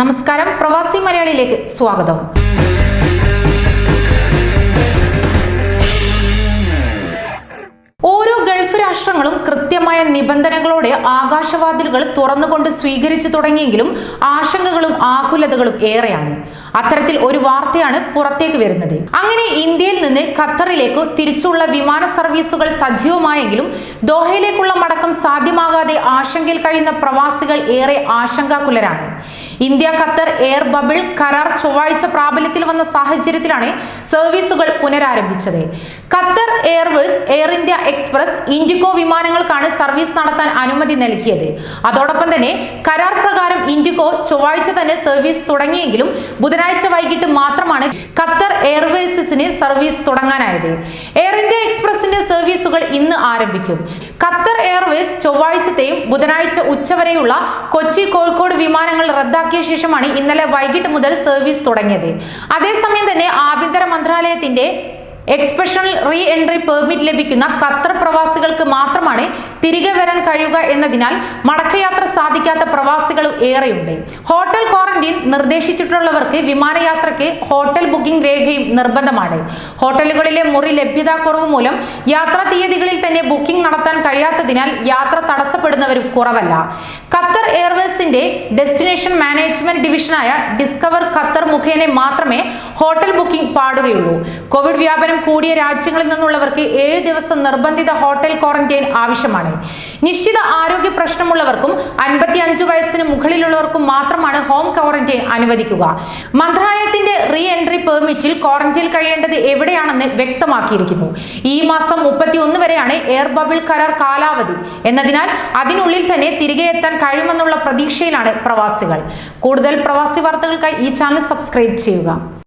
നമസ്കാരം. പ്രവാസി മലയാളിയിലേക്ക് സ്വാഗതം. ഓരോ ഗൾഫ് രാഷ്ട്രങ്ങളും കൃത്യമായ നിബന്ധനകളോടെ ആകാശവാതിലുകൾ തുറന്നുകൊണ്ട് സ്വീകരിച്ചു തുടങ്ങിയെങ്കിലും ആശങ്കകളും ആകുലതകളും ഏറെയാണ്. അത്തരത്തിൽ ഒരു വാർത്തയാണ് പുറത്തേക്ക് വരുന്നത്. അങ്ങനെ ഇന്ത്യയിൽ നിന്ന് ഖത്തറിലേക്ക് തിരിച്ചുള്ള വിമാന സർവീസുകൾ സജീവമായെങ്കിലും ദോഹയിലേക്കുള്ള മടക്കം സാധ്യമാകാതെ ആശങ്കയിൽ കഴിയുന്ന പ്രവാസികൾ ഏറെ ആശങ്കാകുലരാണ്. ഇന്ത്യ ഖത്തർ എയർ ബബിൾ കരാർ ചൊവ്വാഴ്ച പ്രാബല്യത്തിൽ വന്ന സാഹചര്യത്തിലാണ് സർവീസുകൾ പുനരാരംഭിച്ചത്. Qatar airways Air India Express IndiGo വിമാനങ്ങൾക്കാണ് service നടത്താൻ അനുമതി നൽകിയത്. അതോടൊപ്പം തന്നെ കരാർ പ്രകാരം ഇൻഡിഗോ ചൊവ്വാഴ്ച തന്നെ സർവീസ് തുടങ്ങിയെങ്കിലും ബുധനാഴ്ച വൈകിട്ട് മാത്രമാണ് ഖത്തർ എയർവേസിന് സർവീസ് തുടങ്ങാനായത്. എയർ ഇന്ത്യ എക്സ്പ്രസിന്റെ സർവീസുകൾ ഇന്ന് ആരംഭിക്കും. ഖത്തർ എയർവേസ് ചൊവ്വാഴ്ചത്തെയും ബുധനാഴ്ച ഉച്ചവരെയുള്ള കൊച്ചി കോഴിക്കോട് വിമാനങ്ങൾ റദ്ദാക്കിയ ശേഷമാണ് ഇന്നലെ വൈകിട്ട് മുതൽ സർവീസ് തുടങ്ങിയത്. അതേസമയം തന്നെ ആഭ്യന്തര മന്ത്രാലയത്തിന്റെ എക്സ്പെഷണൽ റീ എൻട്രി പെർമിറ്റ് ലഭിക്കുന്ന ഖത്തർ പ്രവാസികൾക്ക് മാത്രമാണ് തിരികെ വരാൻ കഴിയുക എന്നതിനാൽ മടക്കയാത്ര സാധിക്കാത്ത പ്രവാസികളും ഏറെയുണ്ട്. ഹോട്ടൽ ക്വാറന്റീൻ നിർദ്ദേശിച്ചിട്ടുള്ളവർക്ക് വിമാനയാത്രയ്ക്ക് ഹോട്ടൽ ബുക്കിംഗ് രേഖയും നിർബന്ധമാണ്. ഹോട്ടലുകളിലെ മുറി ലഭ്യതാക്കുറവ് മൂലം യാത്രാ തീയതികളിൽ തന്നെ ബുക്കിംഗ് നടത്താൻ കഴിയാത്തതിനാൽ യാത്ര തടസ്സപ്പെടുന്നവരും കുറവല്ല. ഖത്തർ എയർവേസിന്റെ ഡെസ്റ്റിനേഷൻ മാനേജ്മെന്റ് ഡിവിഷനായ ഡിസ്കവർ ഖത്തർ മുഖേന മാത്രമേ ഹോട്ടൽ ബുക്കിംഗ് പാടുകയുള്ളൂ. കോവിഡ് വ്യാപനം കൂടിയ രാജ്യങ്ങളിൽ നിന്നുള്ളവർക്ക് ഏഴ് ദിവസം നിർബന്ധിത ഹോട്ടൽ ക്വാറന്റൈൻ ആവശ്യമാണ്. നിശ്ചിത ആരോഗ്യ പ്രശ്നമുള്ളവർക്കും അൻപത്തി അഞ്ച് വയസ്സിന് മുകളിലുള്ളവർക്കും മാത്രമാണ് ഹോം ക്വാറന്റൈൻ അനുവദിക്കുക. മന്ത്രാലയത്തിന്റെ റീ എൻട്രി പെർമിറ്റിൽ ക്വാറന്റൈൻ കഴിയേണ്ടത് എവിടെയാണെന്ന് വ്യക്തമാക്കിയിരിക്കുന്നു. ഈ മാസം മുപ്പത്തി ഒന്ന് വരെയാണ് എയർ ബബിൾ കരാർ കാലാവധി. എന്നതിനാൽ അതിനുള്ളിൽ തന്നെ തിരികെ എത്താൻ കഴിയുമെന്നുള്ള പ്രതീക്ഷയിലാണ് പ്രവാസികൾ. കൂടുതൽ പ്രവാസി വാർത്തകൾക്കായി ഈ ചാനൽ സബ്സ്ക്രൈബ് ചെയ്യുക.